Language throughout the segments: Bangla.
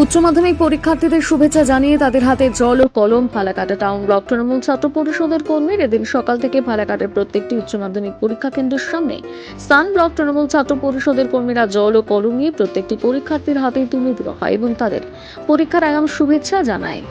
উচ্চ মাধ্যমিক পরীক্ষার্থীদের শুভেচ্ছা জানিয়ে তাদের হাতে জল ও কলম, ফালাকাটা টাউন, ব্লক তৃণমূল ছাত্র পরিষদের কর্মীর এদিন সকাল থেকে ফালাকাটের প্রত্যেকটি উচ্চ মাধ্যমিক পরীক্ষা কেন্দ্রের সামনে স্থান ব্লক তৃণমূল ছাত্র পরিষদের কর্মীরা জল ও কলম নিয়ে প্রত্যেকটি পরীক্ষার্থীর হাতে তুলে দেওয়া হয় এবং তাদের পরীক্ষার আগাম শুভেচ্ছা জানায়।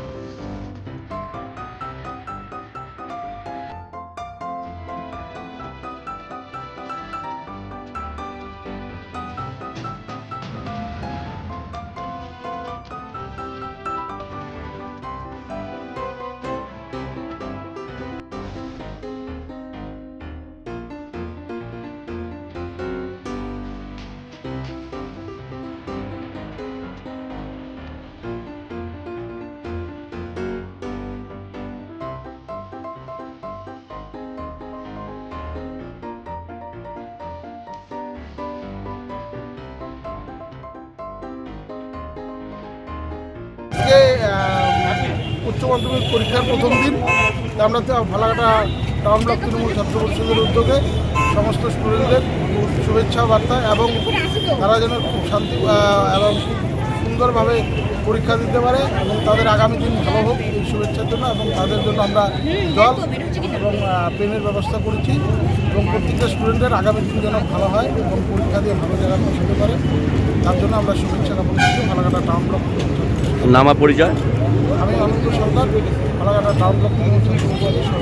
উচ্চ মাধ্যমিক পরীক্ষার প্রথম দিন আমরা ফালাকাটা টাউন ব্লক তৃণমূল ছাত্র পরিষদের উদ্যোগে সমস্ত স্টুডেন্টদের শুভেচ্ছা বার্তা এবং তারা যেন খুব শান্তি এবং সুন্দরভাবে পরীক্ষা দিতে পারে এবং তাদের আগামী দিন ভালো হোক এই শুভেচ্ছার জন্য এবং তাদের জন্য আমরা জল এবং পেনের ব্যবস্থা করেছি এবং প্রত্যেকটা স্টুডেন্টের আগামী দিন যেন ভালো হয় এবং পরীক্ষা দিয়ে ভালো জায়গায় পৌঁছতে পারে। তার জন্য আমরা শুভেচ্ছা জ্ঞাপন করছি ফালাকাটা টাউন ব্লক নামা পরিচয়? আমি আনন্দ সরকার